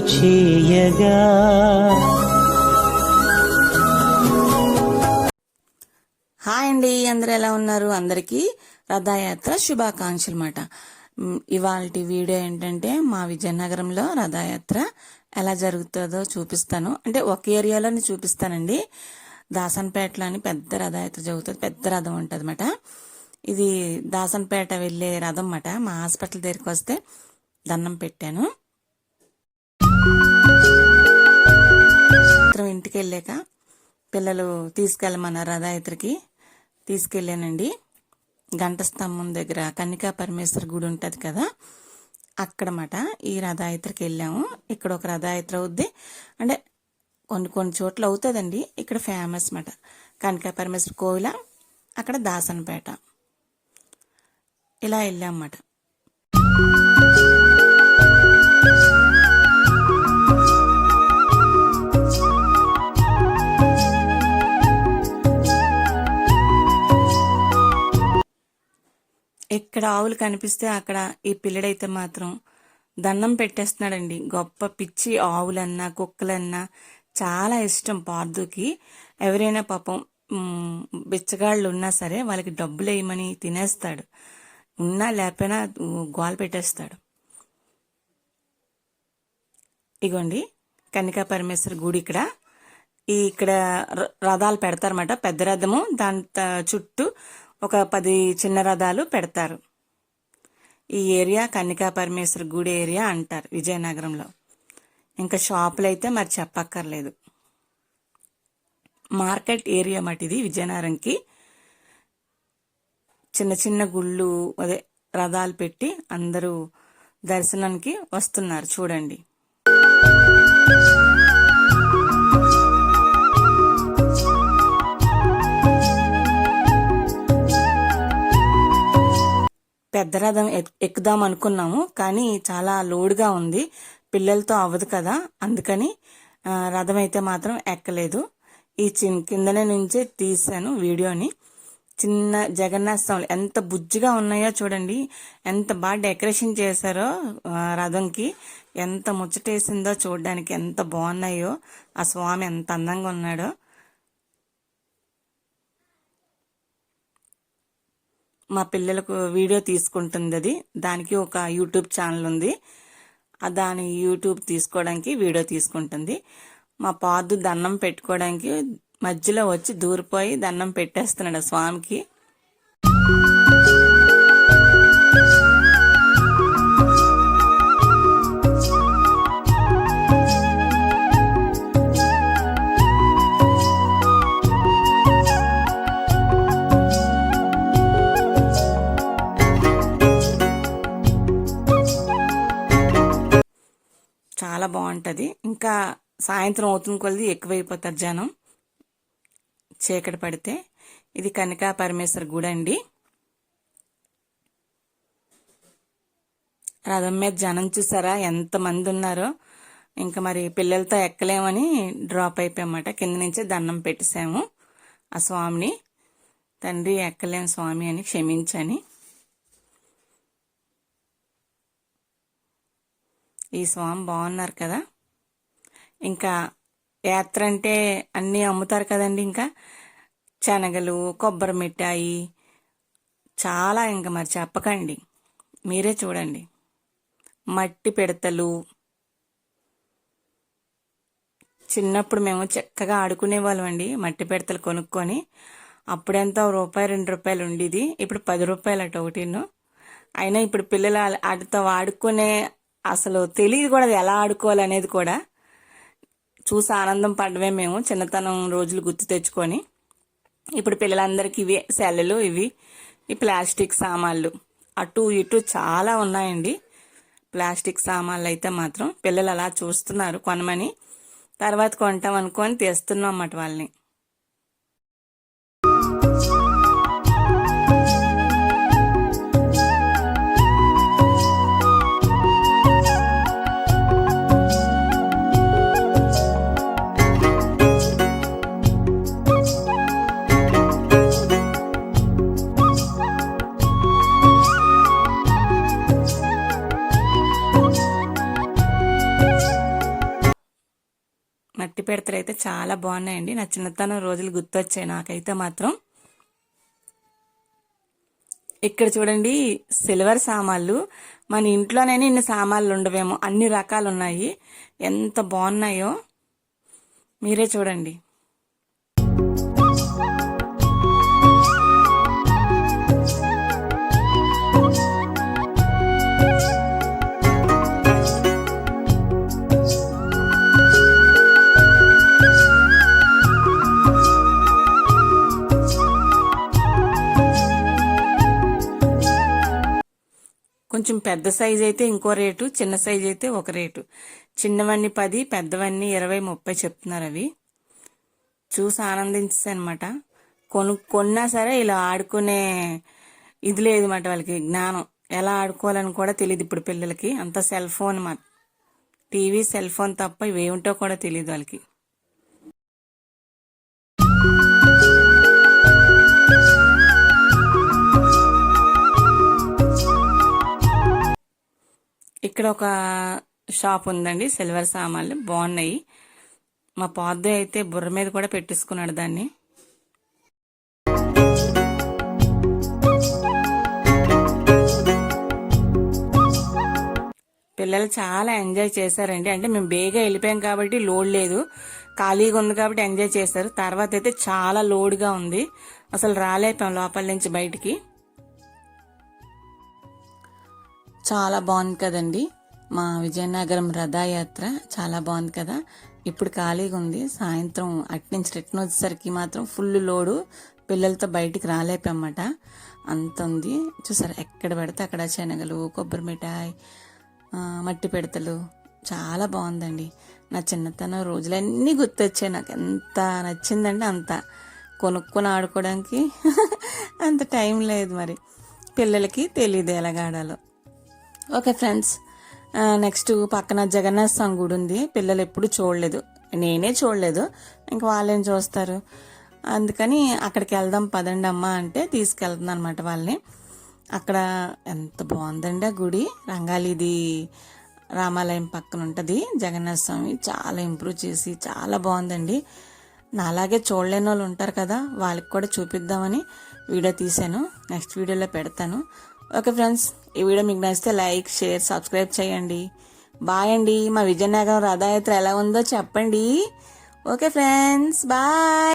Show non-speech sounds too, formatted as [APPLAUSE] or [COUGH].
చేయగా. హాయ్ అండి అందరు ఎలా ఉన్నారు? అందరికీ రథయాత్ర శుభాకాంక్షలు మాట. ఇవాళ వీడియో ఏంటంటే మా విజయనగరంలో రథయాత్ర ఎలా జరుగుతుందో చూపిస్తాను. అంటే ఒక ఏరియాలోనే చూపిస్తానండి. దాసన్పేటలో అని పెద్ద రథయాత్ర జరుగుతుంది. పెద్ద రథం ఉంటుంది అన్నమాట ఇది దాసన్పేట వెళ్ళే రథం అన్నమాట మా హాస్పిటల్ దగ్గరికి వస్తే దండం పెట్టాను. ఇంటికి పిల్లలు తీసుకెళ్ళమన్నారు రథయాత్రకి. తీసుకెళ్ళానండి. గంట స్తంభం దగ్గర కన్నికా పరమేశ్వర గుడి ఉంటుంది కదా అక్కడమాట ఈ రథయాత్రకి వెళ్ళాము. ఇక్కడ ఒక రథయాత్ర అవుద్ది. అంటే కొన్ని కొన్ని చోట్ల అవుతుందండి. ఇక్కడ ఫేమస్ మాట. కనికా పరమేశ్వర కోవిల అక్కడ దాసనపేట. ఇలా వెళ్ళామన్నమాట. ఎక్కడ ఆవులు కనిపిస్తే అక్కడ ఈ పిల్లడైతే మాత్రం దండం పెట్టేస్తున్నాడండి. గొప్ప పిచ్చి ఆవులన్నా కుక్కలన్నా చాలా ఇష్టం పార్దుకి. ఎవరైనా పాపం బిచ్చగాళ్ళు ఉన్నా సరే వాళ్ళకి డబ్బులు వేయమని తినేస్తాడు. ఉన్నా లేకపోయినా గోల పెట్టేస్తాడు. ఇగోండి కనికా పరమేశ్వర గుడి ఇక్కడ. ఈ ఇక్కడ ర- రథాలు పెడతారన్నమాట. పెద్ద రథము దాని చుట్టూ ఒక పది చిన్న రథాలు పెడతారు. ఈ ఏరియా కన్నికా పరమేశ్వర గుడి ఏరియా అంటారు విజయనగరంలో. ఇంకా షాపులు అయితే మరి చెప్పక్కర్లేదు. మార్కెట్ ఏరియా మటిది విజయనగరంకి. చిన్న చిన్న గుళ్ళు అదే రథాలు పెట్టి అందరూ దర్శనానికి వస్తున్నారు. చూడండి. ఎక్కుదాం అనుకున్నాము కానీ చాలా లోడ్గా ఉంది. పిల్లలతో అవ్వదు కదా అందుకని రథం అయితే మాత్రం ఎక్కలేదు. ఈ చిన్ కిందనే నుంచే తీసాను వీడియోని. చిన్న జగన్నాథ స్వాములు ఎంత బుజ్జిగా ఉన్నాయో చూడండి. ఎంత బాగా డెకరేషన్ చేశారో రథంకి. ఎంత ముచ్చటేసిందో చూడడానికి ఎంత బాగున్నాయో. ఆ స్వామి ఎంత అందంగా ఉన్నాడో. మా పిల్లలకు వీడియో తీసుకుంటుంది అది దానికి ఒక యూట్యూబ్ ఛానల్ ఉంది. దాని యూట్యూబ్ తీసుకోవడానికి వీడియో తీసుకుంటుంది. మా పాదు దండం పెట్టుకోవడానికి మధ్యలో వచ్చి దూరిపోయి దండం పెట్టేస్తున్నాడు ఆ స్వామికి. బాగుంటుంది. ఇంకా సాయంత్రం అవుతుంది కొలది ఎక్కువైపోతారు జనం. చీకటి పడితే. ఇది కనికా పరమేశ్వర గుడి అండి. రథం మీద జనం చూసారా? ఎంతమంది ఉన్నారో. ఇంకా మరి పిల్లలతో ఎక్కలేమని డ్రాప్ అయిపోయామాట కింద నుంచే దండం పెట్టేశాము. ఆ స్వామిని. తండ్రి ఎక్కలేం స్వామి అని క్షమించని. ఈ స్వామి బాగున్నారు కదా. ఇంకా యాత్ర అంటే అన్నీ అమ్ముతారు కదండి ఇంకా. శనగలు కొబ్బరి మిఠాయి చాలా ఇంకా మరి చెప్పకండి. మీరే చూడండి. మట్టి పిడతలు. చిన్నప్పుడు మేము చక్కగా ఆడుకునే వాళ్ళం అండి మట్టి పిడతలు కొనుక్కొని. అప్పుడెంత రూపాయి రెండు రూపాయలు ఉండేది. ఇప్పుడు పది రూపాయలు అటు ఒకటిను అయినా ఇప్పుడు పిల్లలు అటుతో వాటితో ఆడుకునే అసలు తెలియదు కూడా అది ఎలా ఆడుకోవాలి అనేది కూడా చూసి ఆనందం పడమే మేము చిన్నతనం రోజులు గుర్తు తెచ్చుకొని. ఇప్పుడు పిల్లలందరికీ ఇవే సెల్లలు ఇవి ఈ ప్లాస్టిక్ సామాన్లు. అటు ఇటు చాలా ఉన్నాయండి. ప్లాస్టిక్ సామాన్లు అయితే మాత్రం పిల్లలు అలా చూస్తున్నారు. కొనమని. తర్వాత కొంటాం అనుకొని తెస్తున్నాం అన్నమాట వాళ్ళని. పెడతారు అయితే చాలా బాగున్నాయండి. నా చిన్నతనం రోజులు గుర్తొచ్చాయి నాకైతే మాత్రం. ఇక్కడ చూడండి సిల్వర్ సామాన్లు. మన ఇంట్లోనే ఇన్ని సామాన్లు ఉండవేమో అన్ని రకాలు ఉన్నాయి ఎంత బాగున్నాయో మీరే చూడండి. కొంచెం పెద్ద సైజ్ అయితే ఇంకో రేటు చిన్న సైజ్ అయితే ఒక రేటు. చిన్నవన్నీ పది పెద్దవన్నీ ఇరవై ముప్పై చెప్తున్నారు అవి. చూసి ఆనందించనమాట కొను కొన్నా సరే ఇలా ఆడుకునే ఇది లేదు అనమాట వాళ్ళకి జ్ఞానం. ఎలా ఆడుకోవాలని కూడా తెలియదు ఇప్పుడు పిల్లలకి. అంత సెల్ ఫోన్ మా టీవీ సెల్ ఫోన్ తప్ప ఇవేమిటో కూడా తెలియదు వాళ్ళకి. ఇక్కడ ఒక షాప్ ఉందండి సిల్వర్ సామాన్లు. బాగున్నాయి. మా పాదు అయితే బుర్ర మీద కూడా పెట్టేసుకున్నాడు దాన్ని. పిల్లలు చాలా ఎంజాయ్ చేశారండి. అంటే మేము బేగా వెళ్ళిపోయాం కాబట్టి లోడ్ లేదు. ఖాళీగా ఉంది కాబట్టి ఎంజాయ్ చేశారు. తర్వాత అయితే చాలా లోడ్గా ఉంది. అసలు రాలేపాం లోపల నుంచి బయటికి. చాలా బాగుంది కదండి. మా విజయనగరం రథయాత్ర చాలా బాగుంది కదా. ఇప్పుడు ఖాళీగా ఉంది. సాయంత్రం అట్నుంచి రిటర్న్ వచ్చేసరికి మాత్రం ఫుల్ లోడు పిల్లలతో బయటికి రాలేపన్నమాట అంత ఉంది. చూసారు ఎక్కడ పెడితే అక్కడ శనగలు కొబ్బరి మిఠాయి మట్టి పెడతలు చాలా బాగుందండి. నా చిన్నతనం రోజులన్నీ గుర్తొచ్చాయి. నాకు ఎంత నచ్చిందంటే అంత. కొనుక్కొని ఆడుకోవడానికి [LAUGHS] అంత టైం లేదు మరి. పిల్లలకి తెలియదు ఎలాగ ఆడాలో. Okay friends. నెక్స్ట్ పక్కన జగన్నాథ్ స్వామి గుడి ఉంది. పిల్లలు ఎప్పుడు చూడలేదు. నేనే చూడలేదు. ఇంక వాళ్ళేం చూస్తారు? అందుకని అక్కడికి వెళ్దాం పదండి అమ్మ అంటే తీసుకెళ్తుంది అనమాట వాళ్ళని. అక్కడ ఎంత బాగుందండి ఆ గుడి. రంగాలిది రామాలయం పక్కన ఉంటుంది. జగన్నాథ స్వామి చాలా ఇంప్రూవ్ చేసి చాలా బాగుందండి. నాలాగే చూడలేని వాళ్ళు ఉంటారు కదా వాళ్ళకి కూడా చూపిద్దామని వీడియో తీశాను. నెక్స్ట్ వీడియోలో పెడతాను. Okay friends. ఈ వీడియో మీకు నచ్చితే లైక్ షేర్ సబ్స్క్రైబ్ చేయండి. బాయ్ అండి. మా విజయనగరం రథయాత్ర ఎలా ఉందో చెప్పండి. Okay friends bye.